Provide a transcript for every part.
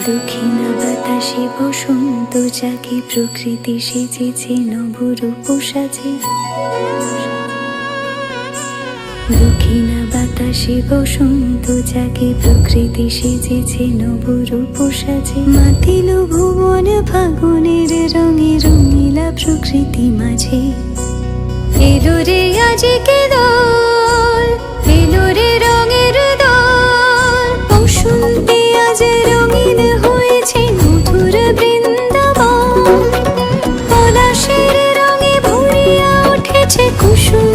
দক্ষিণা বাতাসে বসন্ত যাকে প্রকৃতি সেজেছে নবরূপ সাজে বাতাসে বসন্ত প্রকৃতি সেজেছে নবরূপ সাজে মাতিল ভুবন ফাগুনের রঙে রঙিলা প্রকৃতি মাঝে। এলো রে should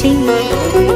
情。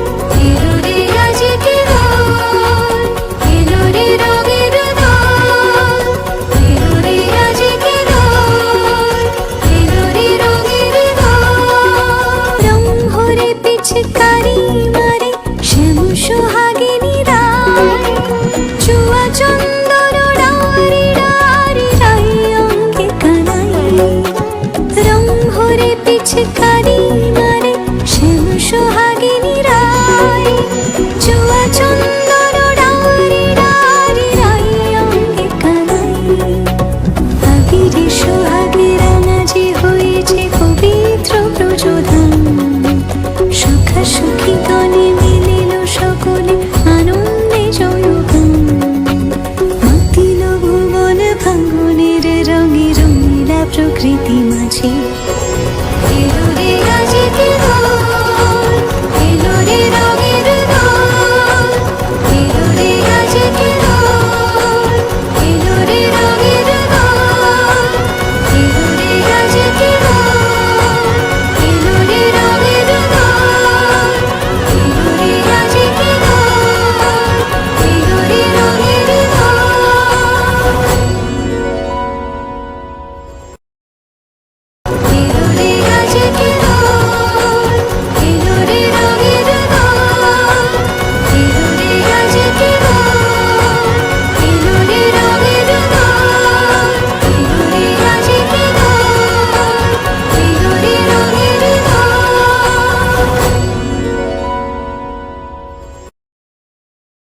প্রকৃতি মাঝে। chicken.